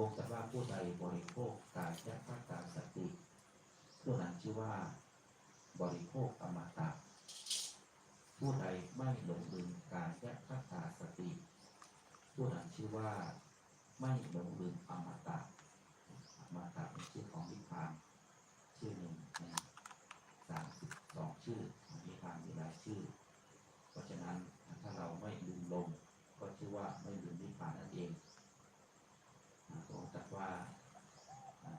บอกว่าผู้ใดบริโภคกายะพัตตาสติผู้นั้นชื่อว่า บริโภคอมตะผู้ใดไม่หลงลืมกายะพัตตาสติ ผู้นั้นชื่อว่าไม่หลงลืมอมตะอมตะเป็นชื่อของนิพพานชื่อหนึ่งในสามสิบสองชื่อนิพพานมีหลายชื่อ เพราะฉะนั้นถ้าเราไม่ลืมลง ก็ชื่อว่าไม่ลืมนิพพานนั่นเองอ่าพระองค์ตรัสว่าอ่า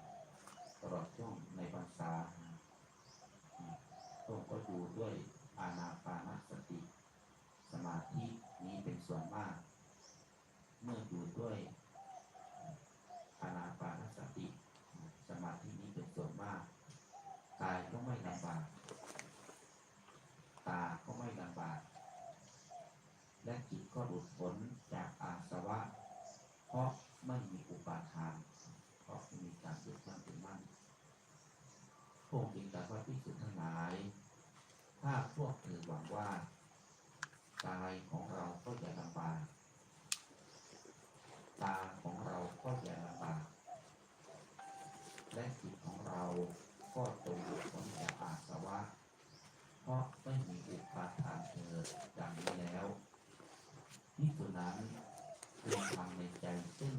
ตลอดช่วงในพรรษาอ่าพระองค์ก็อยู่ด้วยอานาปานสติ สมาธินี้เป็นส่วนมาก เมื่ออยู่ด้วยอานาปานสติ สมาธินี้เป็นส่วนมาก กายก็ไม่ลำบาก ตาก็ไม่ลำบาก และจิต ก็หลุดพ้นจากอาสวะ เพราะไม่มีอุปาทาน เพราะไม่มีการยึดมั่นถือมั่นพวกองค์จึงตรัสว่าที่สุดทั้งหลาย ถ้าพวกเธอหวังว่า กายของเราก็อย่าลำบาก ตาของเราก็อย่าลำบาก และจิตของเราก็จงหลุดพ้นจากอาสวะ เพราะไม่มีอุปาทานเกิดดังนี้แล้ว สุดนั้นควรทำในใจซึ่ง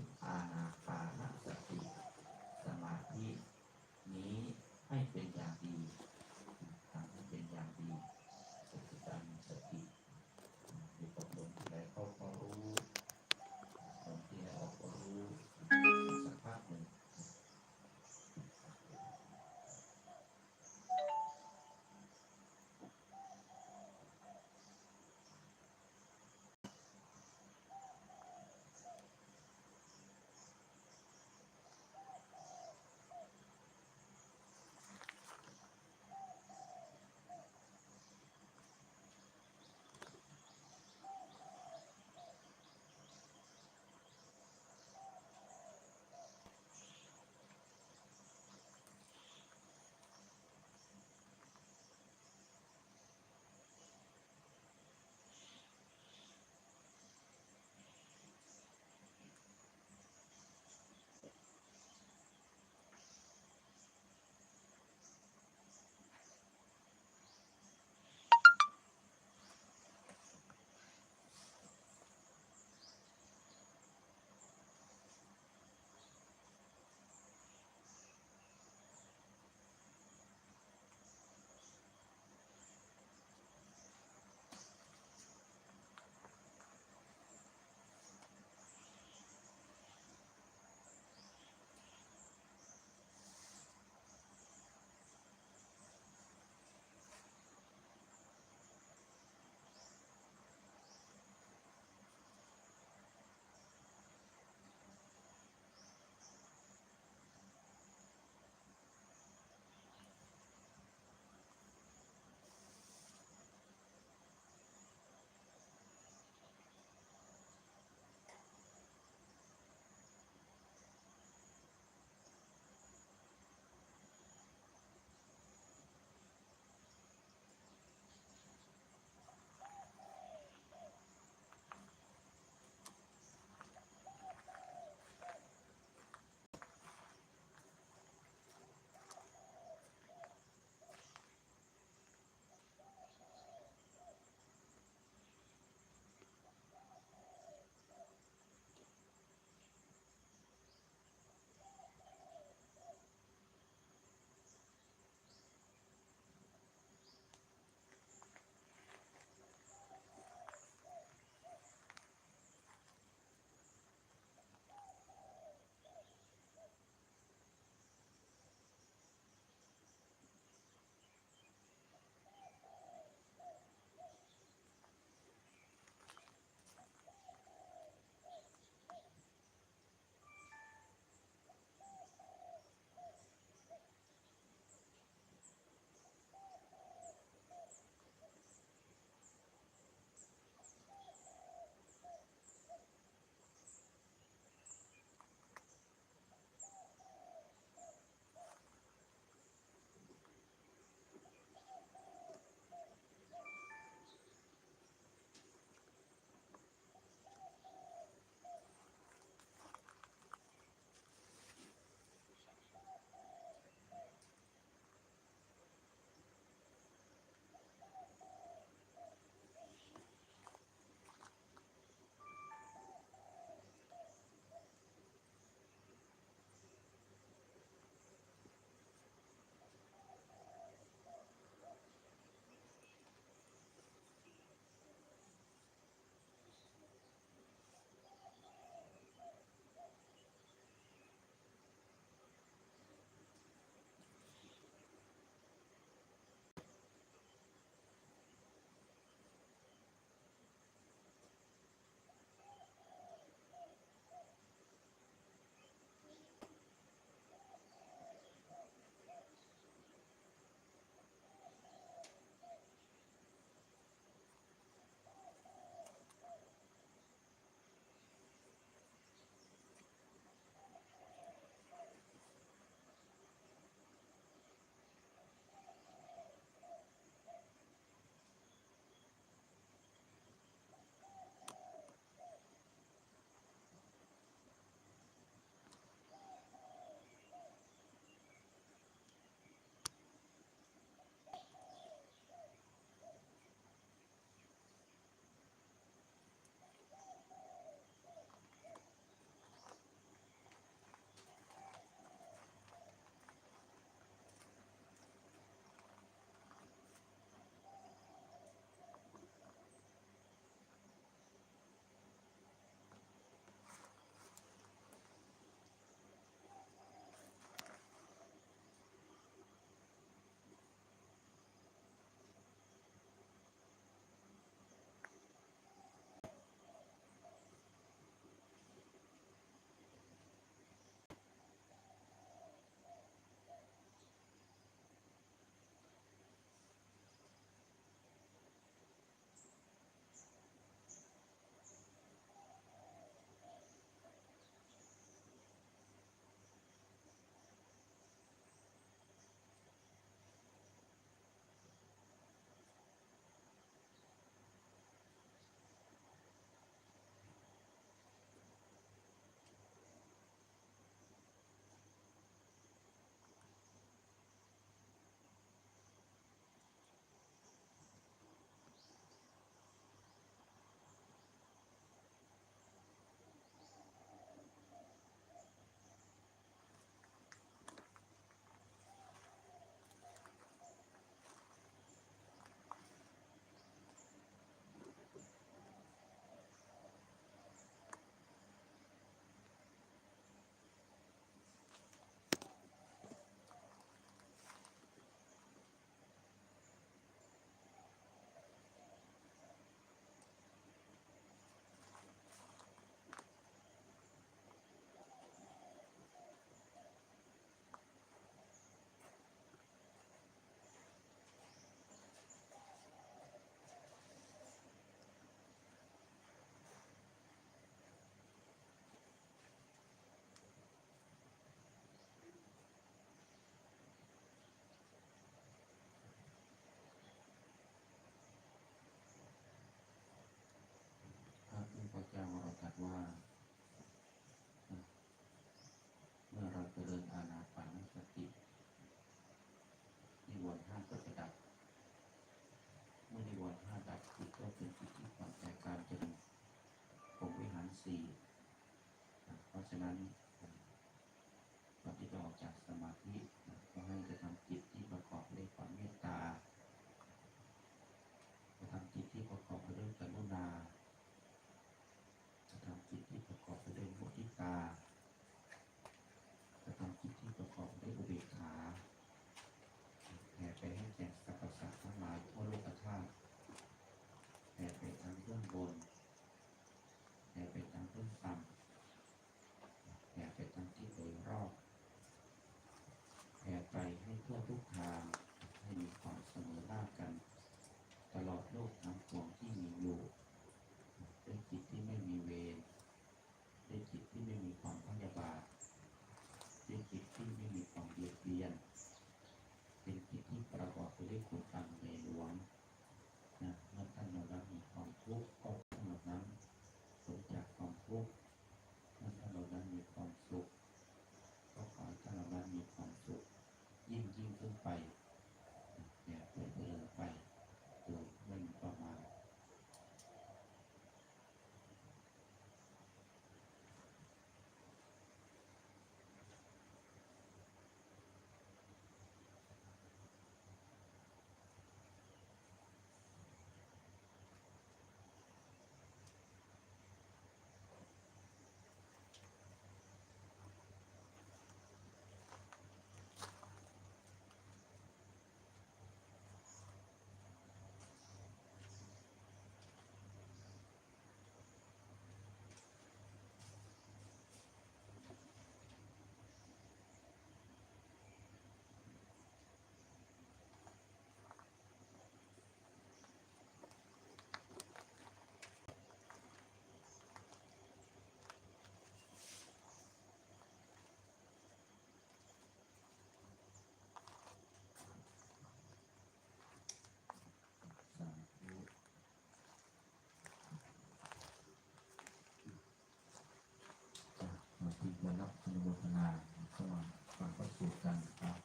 มาที่จะรับอนุโมทนาเข้ามาฟังพระสูตรกันครับ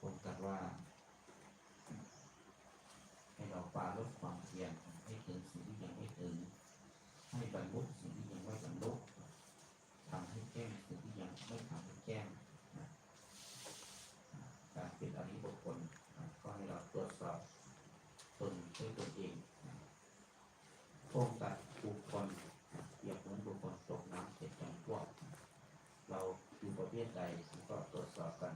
ผมตัดว่า ให้เราปาลดความเพียรให้ถึงสิ่งที่ยังไม่ถึง ให้บรรลุสิ่งที่ยังไม่บรรลุทำให้แจ้งสิ่งที่ยังไม่ทำให้แจ้งการเป็นอริบุคคลก็ให้เราตรวจสอบตนด้วยตนเองนะโครงตัดบุคคลนะเปรียบเหมือนบุคคลตกน้ำเจ็ดจำพวก เรา ประเภทใดก็ตรวจสอบกัน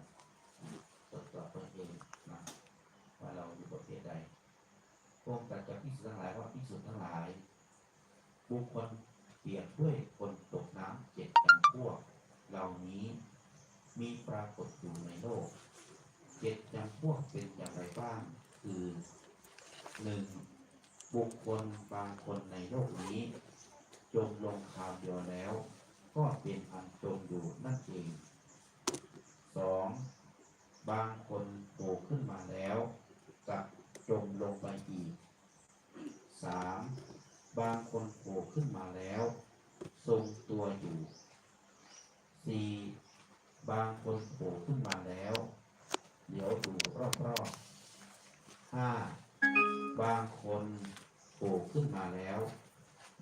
ตรวจสอบตนเองนะว่าเราอยู่ประเภทใดพวกกันจะพิสูจน์ทั้งหลายว่าพิสูจน์ทั้งหลาย บุคคลเปรียบด้วยคนตกน้ำเจ็ดจำพวก เหล่านี้มีปรากฏอยู่ในโลกเจ็ดจำพวกเป็นอย่างไรบ้าง คือหนึ่งบุคคลบางคนในโลกนี้ จมลงคราวเดียวแล้ว ก็เป็นอันจมอยู่นั่นเอง สองบางคนโผล่ขึ้นมาแล้วกับจมลงไปอีกสามบางคนโผล่ขึ้นมาแล้ว ทรงตัวอยู่สี่บางคนโผล่ขึ้นมาแล้วเดี๋ยวดูรอบๆห้าบางคนโผล่ขึ้นมาแล้ว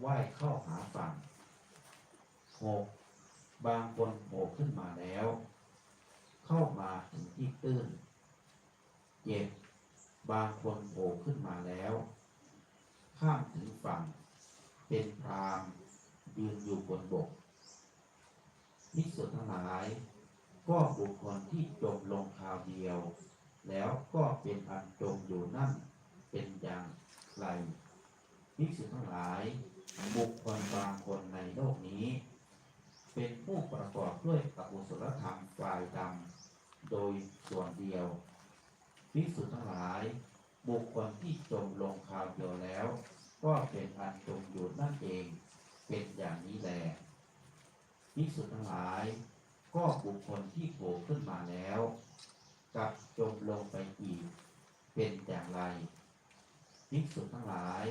ว่ายเข้าหาฝั่งหกบางคนโผล่ขึ้นมาแล้ว เข้ามาถึงที่ตื้นเจ็ดบางคนโผล่ขึ้นมาแล้ว ข้ามถึงฝั่ง เป็นพรามยืนอยู่บนบกนิสุทั้งหลาย ก็บุคคลที่จมลงคราวเดียว แล้วก็เป็นอันจมอยู่นั่นเป็นอย่างไรภิกษุทั้งหลาย บุคคลบางคนในโลกนี้ เป็นผู้ประกอบด้วยอกุศลธรรมฝ่ายดำ โดยส่วนเดียวภิกษุทั้งหลาย บุคคลที่จมลงคราวเดียวแล้ว ก็เป็นอันจมอยู่นั่นเองเป็นอย่างนี้แลภิกษุทั้งหลาย ก็บุคคลที่โผล่ขึ้นมาแล้วกับจมลงไปอีก เป็นอย่างไรภิกษุทั้งหลาย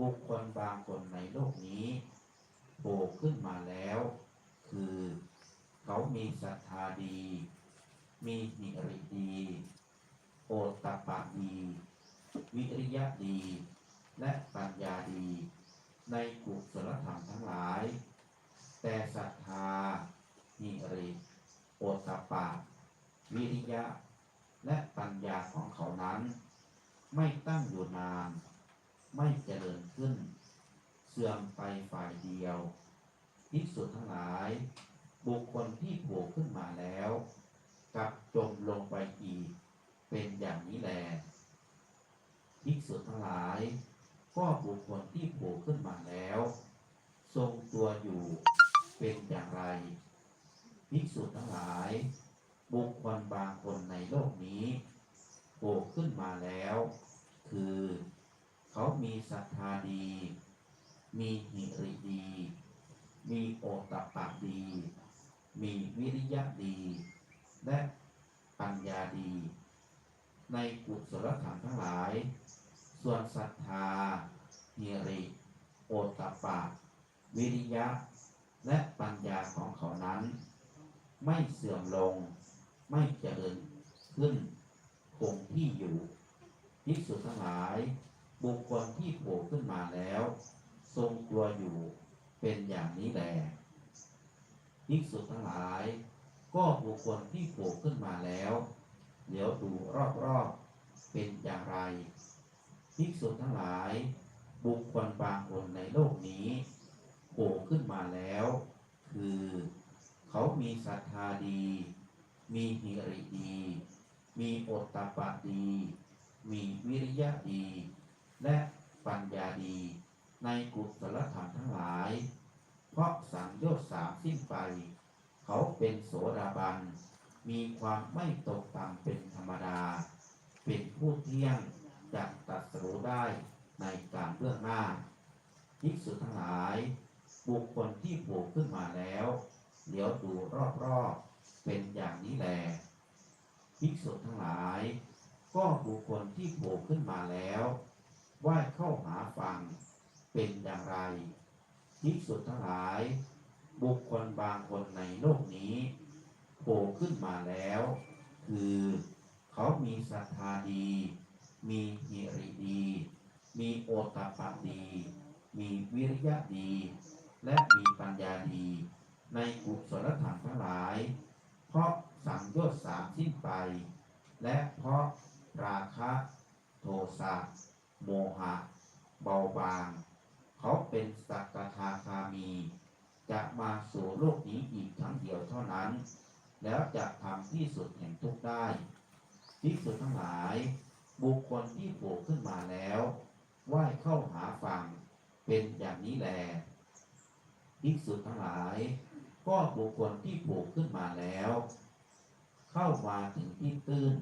บุคคลบางคนในโลกนี้โผล่ขึ้นมาแล้ว คือเขามีศรัทธาดี มีนิริดี โอตตปปะดี วิริยะดี และปัญญาดี ในกุศลธรรมทั้งหลาย แต่ศรัทธานิริโอตตปปะ วิริยะ และปัญญาของเขานั้น ไม่ตั้งอยู่นาน ไม่เจริญขึ้น เสื่อมไปฝ่ายเดียวภิกษุดทั้งหลาย บุคคลที่โผล่ขึ้นมาแล้ว กับจมลงไปอีก เป็นอย่างนี้แลภิกษุทั้งหลาย ก็บุคคลที่โผล่ขึ้นมาแล้ว ทรงตัวอยู่เป็นอย่างไรภิกษุทั้งหลาย บุคคลบางคนในโลกนี้โผล่ขึ้นมาแล้ว คือเขามีศรัทธาดี มีหิริดี มีโอตตปปะดี มีวิริยะดี และปัญญาดี ในกุศลธรรมทั้งหลาย ส่วนศรัทธาหิริโอตตปปะ วิริยะ และปัญญาของเขานั้น ไม่เสื่อมลง ไม่เจริญขึ้นคงที่อยู่ภิกษุทั้งหลาย บุคคลที่โผล่ขึ้นมาแล้ว ทรงตัวอยู่เป็นอย่างนี้แลภิกษุทั้งหลาย ก็บุคคลที่โผล่ขึ้นมาแล้ว เดี๋ยวดูรอบๆเป็นอย่างไรภิกษุทั้งหลาย บุคคลบางคนในโลกนี้โผล่ขึ้นมาแล้ว คือเขามีศรัทธาดี มีหิริดี มีโอตตปปะดี มีวิริยะดี และปัญญาดี ในกุศลธรรมทั้งหลาย เพราะสังโยชน์สามสิ้นไป เขาเป็นโสดาบัน มีความไม่ตกต่ำเป็นธรรมดา เป็นผู้เที่ยงจะตรัสรู้ได้ในการเบื้องหน้าภิกษุทั้งหลาย บุคคลที่โผล่ขึ้นมาแล้วเดี๋ยวดูรอบๆเป็นอย่างนี้แลภิกษุทั้งหลาย ก็บุคคลที่โผล่ขึ้นมาแล้วไหว้เข้าหาฟังเป็นอย่างไรภิกษุทั้งหลาย บุคคลบางคนในโลกนี้โผล่ขึ้นมาแล้ว คือเขามีศรัทธาดี มีหิริดี มีโอตปปะดี มีวิริยะดี และมีปัญญาดี ในกุศลธรรมทั้งหลาย เพราะสังโยชน์สามสิ้นไป และเพราะราคะโทสะโมหะ เบาบาง เขาเป็นสักทาคามี จะมาสู่โลกนี้อีกครั้งเดียวเท่านั้น แล้วจะทำที่สุดแห่งทุกได้ที่สุดทั้งหลาย บุคคลที่โผล่ขึ้นมาแล้วไหว้เข้าหาฟังเป็นอย่างนี้แลภิกษุทั้งหลาย ก็บุคคลที่โผล่ขึ้นมาแล้ว เข้ามาถึงที่ตื้น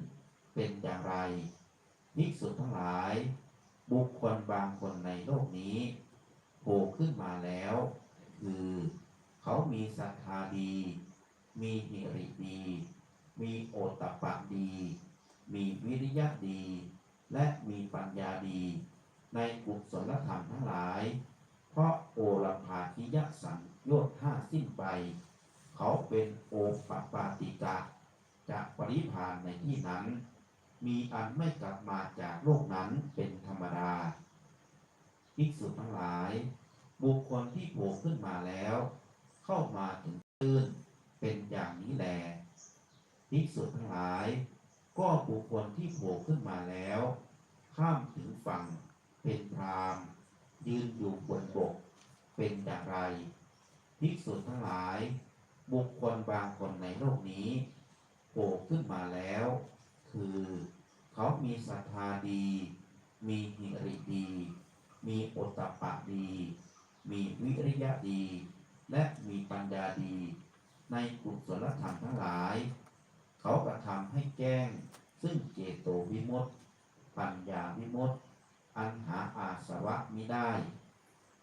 เป็นอย่างไรภิกษุทั้งหลาย บุคคลบางคนในโลกนี้โผล่ขึ้นมาแล้ว คือ เขามีศรัทธาดี มีหิริดี มีโอตตปปะดี มีวิริยะดี และมีปัญญาดี ในกุศลธรรมทั้งหลาย เพราะโอรพาทิยสังโยชน์ห้าสิ้นไป เขาเป็นโอปปาติกะจะปริพานในที่นั้น มีอันไม่กลับมาจากโลกนั้นเป็นธรรมดาภิกษุทั้งหลาย บุคคลที่โผล่ขึ้นมาแล้ว เข้ามาถึงตื้นเป็นอย่างนี้แลภิกษุทั้งหลาย ก็บุคคลที่โผล่ขึ้นมาแล้ว ข้ามถึงฝั่งเป็นพรามยืนอยู่บนบกเป็นอย่างไรภิกษุทั้งหลาย บุคคลบางคนในโลกนี้โผล่ขึ้นมาแล้ว คือเขามีศรัทธาดี มีหิริดี มีโอตตปะดี มีวิริยะดี และมีปัญญาดี ในกุศลธรรมทั้งหลาย เขากระทำให้แจ้ง ซึ่งเจโตวิมุตติ ปัญญาวิมุตติ อันหาอาสวะมิได้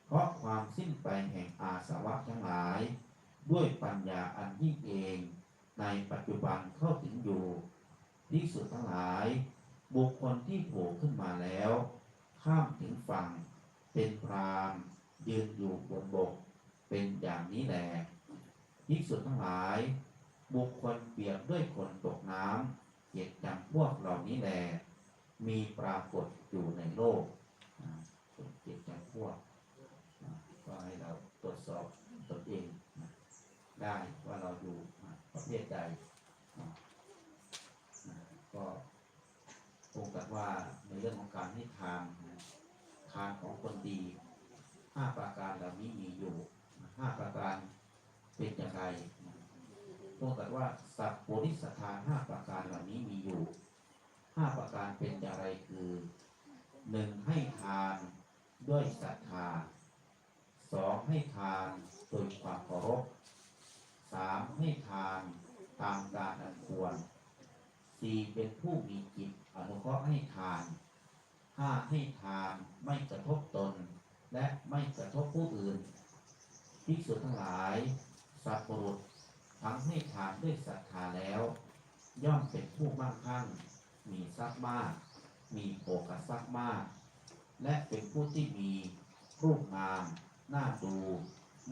เพราะความสิ้นไปแห่งอาสวะทั้งหลาย ด้วยปัญญาอันยิ่งเอง ในปัจจุบันเข้าถึงอยู่ที่สุดทั้งหลาย บุคคลที่โผล่ขึ้นมาแล้ว ข้ามถึงฝั่งเป็นพราม ยืนอยู่บนบกเป็นอย่างนี้แหละภิกษุทั้งหลาย บุคคลเปรียบด้วยคนตกน้ำเหตุจำพวกเหล่านี้แหละมีปรากฏอยู่ในโลกเหตุจำพวกก็ให้เราตรวจสอบตนเองได้ว่าเราอยู่ประเภทใดก็คงกับว่าในเรื่องของการให้ทานทานของคนดี ห้าประการเหล่านี้มีอยู่ห้าประการเป็นอย่างไรนะตรงกับว่าสัพโพธิสถานห้าประการเหล่านี้มีอยู่ห้าประการเป็นอย่างไรคือหนึ่งให้ทานด้วยศรัทธาสองให้ทานโดยความเคารพสามให้ทานตามการอันควรสี่เป็นผู้มีจิตอนุเคราะห์ให้ทานห้าให้ทานไม่กระทบตน และไม่กระทบผู้อื่นภิกษุทั้งหลาย สัพปรุษทั้งให้ทานด้วยศรัทธาแล้ว ย่อมเป็นผู้มั่งคั่ง มีทรัพย์มาก มีโภคทรัพย์มาก และเป็นผู้ที่มีรูปงามน่าดู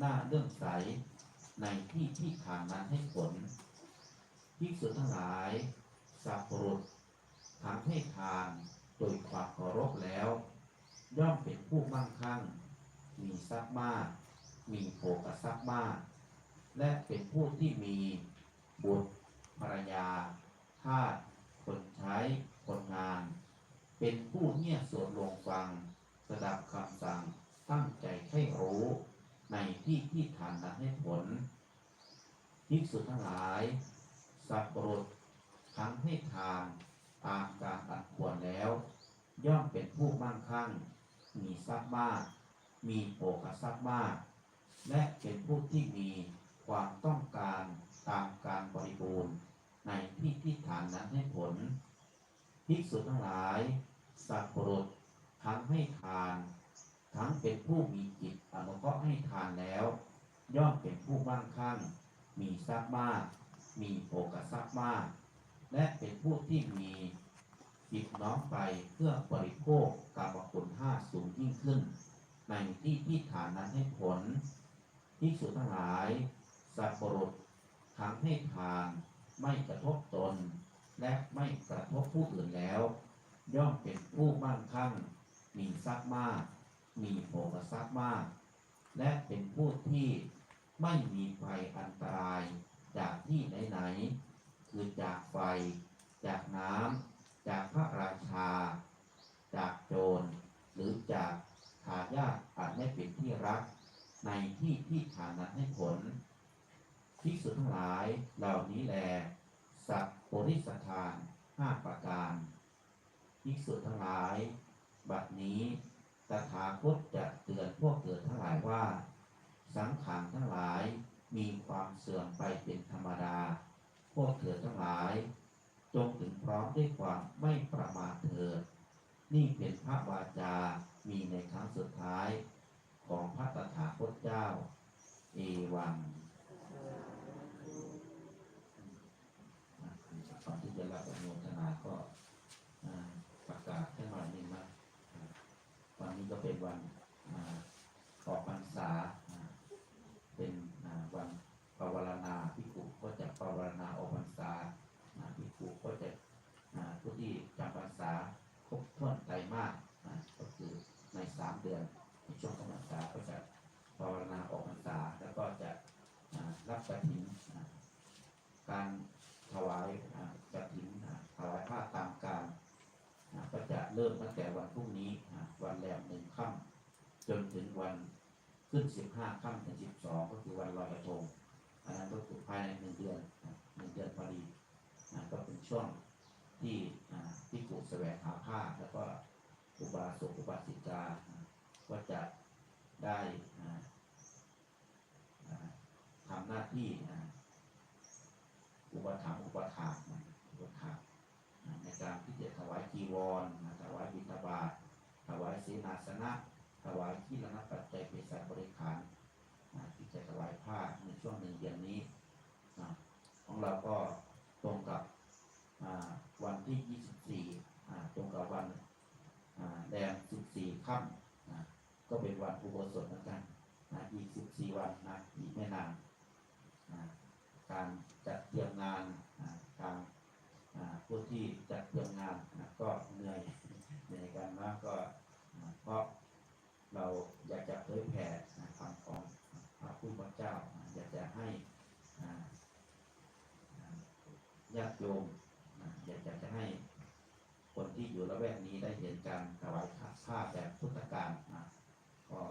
น่าเลื่อมใส ในที่ที่ทานนั้นให้ผลภิกษุทั้งหลายสัพปรุษทั้งให้ทานโดยความเคารพแล้ว ย่อมเป็นผู้มั่งคั่ง มีทรัพย์มาก มีโภคทรัพย์มาก และเป็นผู้ที่มีบุตรภรรยาทาสคนใช้คนงาน เป็นผู้เงี่ยโสดลงฟังสดับคำสั่งตั้งใจให้รู้ในที่ที่ทานนั้นให้ผลภิกษุทั้งหลาย สัพปรุษทั้งให้ทานตามการอันควรแล้ว ย่อมเป็นผู้มั่งคั่ง มีทรัพย์มาก มีโภคทรัพย์มาก และเป็นผู้ที่มีความต้องการตามการบริบูรณ์ในที่ที่ฐานนั้นให้ผลภิกษุทั้งหลาย สัพปรุษทั้งให้ทาน ทั้งเป็นผู้มีจิตอนุเคราะห์ให้ทานแล้ว ย่อมเป็นผู้มั่งคั่งมีทรัพย์มาก มีโภคทรัพย์มาก และเป็นผู้ที่มี จิตน้อมไปเพื่อบริโภคกรรมคุณห้าสูงยิ่งขึ้น ในที่ที่ฐานนั้นให้ผลภิกษุทั้งหลาย สัพปรุษทั้งให้ทานไม่กระทบตน และไม่กระทบผู้อื่นแล้ว ย่อมเป็นผู้มั่งคั่ง มีทรัพย์มาก มีโภคทรัพย์มาก และเป็นผู้ที่ไม่มีภัยอันตรายจากที่ไหนๆคือจากไฟ จากน้ำ จากพระราชา จากโจร หรือจากทายาทอาจไม่เป็นที่รัก ในที่ที่ฐานนั้นให้ผลภิกษุดทั้งหลายเหล่านี้แล สัพปริสทานห้าประการภิกษุดทั้งหลาย บัดนี้ตถาคตจะเตือนพวกเกิดทั้งหลายว่า สังขารทั้งหลายมีความเสื่อมไปเป็นธรรมดา พวกเถิดทั้งหลาย จงถึงพร้อมด้วยความไม่ประมาทเถิด นี่เป็นพระวาจา มีในครั้งสุดท้ายของพระตถาคตเจ้า เอวังก่อนที่จะรับอนุโมทนาก็อ่าประกาศให้หน่อยหนึ่งนะอ่าวันนี้ก็เป็นวันอ่าออกพรรษาอ่าเป็นอ่าวันปวารณาพิกุก็จะปวารณาออกพรรษาอ่าพิกุก็จะอ่าผู้ที่จำพรรษาครบถ้วนไตรมาสอ่าก็คือในสามเดือนในช่วงของพรรษาก็จะปวารณาออกพรรษาแล้วก็จะอ่ารับกฐินอ่าการถวายอ่ากฐินอ่าถวายผ้าตามการอ่าก็จะเริ่มตั้งแต่วันพรุ่งนี้อ่าวันแรม หนึ่งค่ำจนถึงวันขึ้นสิบห้าค่ำถึงสิบสองก็คือวันลอยกระทงอันนั้นก็คือภายในหนึ่งเดือนหนึ่งเดือนพอดีก็เป็นช่วงที่ที่กูแสวงหาผ้าแล้วก็อุบาสกอุบาสิกาก็จะได้ทำหน้าที่อุปถัมภ์อุปถากนะอุปถากในการที่จะถวายจีวร นาสนะถวายที่ระนับปัจจัยเป็นสารบริขารที่จะถวายผ้าในช่วงหนึ่งเดือนนี้ของเราก็ตรงกับวันที่ 24 ตรงกับวันแรม14 ค่ำก็เป็นวันอุโบสถเหมือนกันอีก 14 วันนะอีกไม่นานการจัดเตรียมงานทางผู้ที่จัดเตรียมงานก็เหนื่อยเหนื่อยกันมากก็ เพราะเราอยากจะเผยแผ่นะคำของพระผู้เป็นเจ้า อยากจะให้ญาติโยมอยากจะให้คนที่อยู่ละแวกนี้ได้เห็นการถวายผ้าแบบพุทธการก็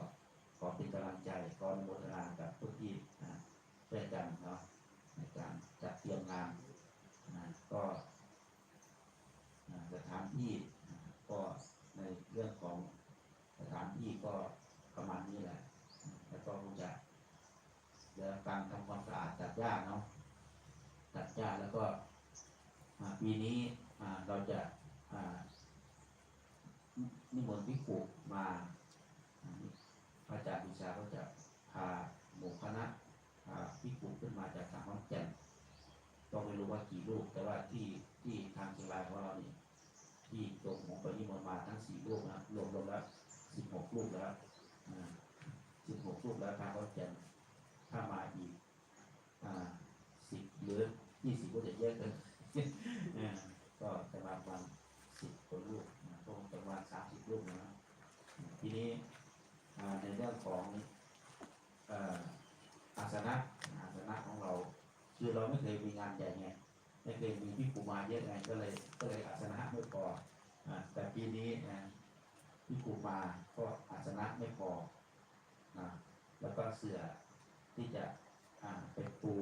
ขอเป็นกำลังใจขออนโมทนากับผู้ที่อ่าช่วยกันเนาะในการจัดเตรียมงานก็สถานที่ก็ในเรื่องของ ก็ประมาณนี้แหละ แล้วก็คงจะเรื่องการทำความสะอาดจัดหญ้าเนาะจัดหญ้าก็อ่าปีนี้เราจะนิมนต์พิกุมาพระอาจารย์วิชาก็จะพาหมู่คณะพิกุขึ้นมาจากทางน้องแก่นก็ไม่รู้ว่ากี่ลูก แต่ว่าที่ที่ทางเชียงรายของเรานี่ที่ตรงของไปนิมนต์มาทั้งสี่ลูกนะรวมรวมแล้ว สิบหกลูกแล้วสิบหกลูกแล้วทางน้องแก่นถ้ามาอีกอ่าสิบหรือยี่สิบก็จะเยอะเกินก็จะมาประมาณสิบคนลูกนะก็ประมาณสามสิบลูกนะทีนี้ในเรื่องของอาสนะอาสนะของเรา คือเราไม่เคยมีงานใหญ่ไงไม่เคยมีพี่ปูมาเยอะไงก็เลยก็เลยอาสนะไม่พอแต่ปีนี้นะ พี่ปูมาก็อาสนะไม่พอนะแล้วก็เสือที่จะอ่าเป็นปู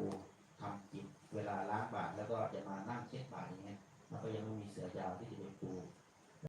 ทำกิจเวลาล้างบาทแล้วก็จะมานั่งเช็ดบาทอย่างเงี้ยมันก็ยังไม่มีเสือยาวที่จะเป็นปู